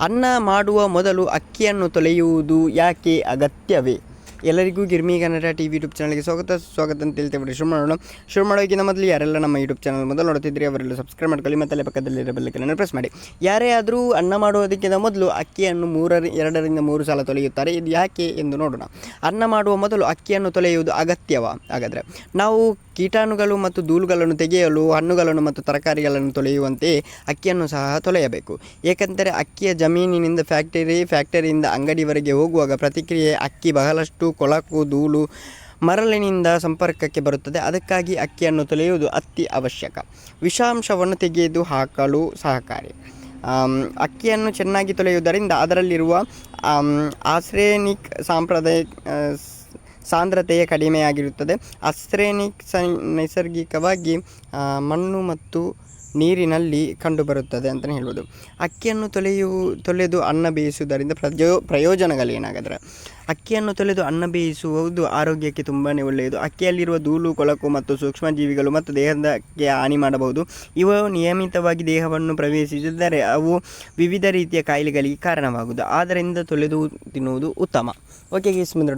ಅನ್ನ ಮಾಡುವ ಮೊದಲು ಅಕ್ಕಿಯನ್ನು ತೊಳೆಯುವುದು ಯಾಕೆ ಅಗತ್ಯವೇ? ಎಲ್ಲರಿಗೂ Girmi Kannada T V YouTube ಚಾನಲ್ಗೆ ಸ್ವಾಗತ. ಸ್ವಾಗತ ಅಂತ ಹೇಳ್ತೇವೆ ಶುರು ಮಾಡೋಣ. ಶುರು ಮಾಡೋಕ್ಕಿಂತ ಮೊದಲು ಯಾರೆಲ್ಲ ನಮ್ಮ ಯೂಟ್ಯೂಬ್ ಚಾನಲ್ ಮೊದಲು ನೋಡ್ತಿದ್ರಿ ಅವರೆಲ್ಲ ಸಬ್ಸ್ಕ್ರೈಬ್ ಮಾಡ್ಕೊಳ್ಳಿ ಮತ್ತು ಅಲ್ಲೇ ಪಕ್ಕದಲ್ಲಿರೋ ಬೆಲ್ಲಕ್ಕನ್ನು ಪ್ರೆಸ್ ಮಾಡಿ. ಯಾರೇ ಆದರೂ ಅನ್ನ ಮಾಡುವುದಕ್ಕಿಂತ ಮೊದಲು ಅಕ್ಕಿಯನ್ನು ಮೂರರಿ, ಎರಡರಿಂದ ಮೂರು ಸಲ ತೊಳೆಯುತ್ತಾರೆ. ಇದು ಯಾಕೆ ಎಂದು ನೋಡೋಣ. ಅನ್ನ ಮಾಡುವ ಮೊದಲು ಅಕ್ಕಿಯನ್ನು ತೊಳೆಯುವುದು ಅಗತ್ಯವ? ಹಾಗಾದರೆ ನಾವು ಕೀಟಾಣುಗಳು ಮತ್ತು ಧೂಳುಗಳನ್ನು ತೆಗೆಯಲು, ಹಣ್ಣುಗಳನ್ನು ಮತ್ತು ತರಕಾರಿಗಳನ್ನು ತೊಳೆಯುವಂತೆ ಅಕ್ಕಿಯನ್ನು ಸಹ ತೊಳೆಯಬೇಕು. ಏಕೆಂದರೆ ಅಕ್ಕಿಯ ಜಮೀನಿನಿಂದ ಫ್ಯಾಕ್ಟರಿ ಫ್ಯಾಕ್ಟರಿಯಿಂದ ಅಂಗಡಿವರೆಗೆ ಹೋಗುವಾಗ ಪ್ರತಿಕ್ರಿಯೆ ಅಕ್ಕಿ ಬಹಳಷ್ಟು ಕೊಳಕು, ಧೂಳು ಮರಳಿನಿಂದ ಸಂಪರ್ಕಕ್ಕೆ ಬರುತ್ತದೆ. ಅದಕ್ಕಾಗಿ ಅಕ್ಕಿಯನ್ನು ತೊಳೆಯುವುದು ಅತಿ ಅವಶ್ಯಕ. ವಿಷಾಂಶವನ್ನು ತೆಗೆದು ಹಾಕಲು ಸಹಕಾರಿ. ಅಕ್ಕಿಯನ್ನು ಚೆನ್ನಾಗಿ ತೊಳೆಯುವುದರಿಂದ ಅದರಲ್ಲಿರುವ ಆಶ್ರೇನಿಕ್ ಸಾಂಪ್ರದಾಯ ಸಾಂದ್ರತೆಯ ಕಡಿಮೆಯಾಗಿರುತ್ತದೆ. ಅಸ್ರೇನಿಕ್ ನೈಸರ್ಗಿಕವಾಗಿ ಮಣ್ಣು ಮತ್ತು ನೀರಿನಲ್ಲಿ ಕಂಡುಬರುತ್ತದೆ ಅಂತಲೇ ಹೇಳ್ಬೋದು. ಅಕ್ಕಿಯನ್ನು ತೊಳೆಯು, ತೊಳೆದು ಅನ್ನ ಬೇಯಿಸುವುದರಿಂದ ಪ್ರಜೋ, ಪ್ರಯೋಜನಗಳೇನಾಗದ್ರೆ ಅಕ್ಕಿಯನ್ನು ತೊಳೆದು ಅನ್ನ ಬೇಯಿಸುವುದು ಆರೋಗ್ಯಕ್ಕೆ ತುಂಬಾ ಒಳ್ಳೆಯದು. ಅಕ್ಕಿಯಲ್ಲಿರುವ ಧೂಳು, ಕೊಳಕು ಮತ್ತು ಸೂಕ್ಷ್ಮಜೀವಿಗಳು ಮತ್ತು ದೇಹಕ್ಕೆ ಹಾನಿ ಮಾಡಬಹುದು. ಇವು ನಿಯಮಿತವಾಗಿ ದೇಹವನ್ನು ಪ್ರವೇಶಿಸಿದರೆ ಅವು ವಿವಿಧ ರೀತಿಯ ಕಾಯಿಲೆಗಳಿಗೆ ಕಾರಣವಾಗುವುದು. ಆದ್ದರಿಂದ ತೊಳೆದು ತಿನ್ನುವುದು ಉತ್ತಮ. ಓಕೆ ಗೀಸ್ ಮುಂದೆ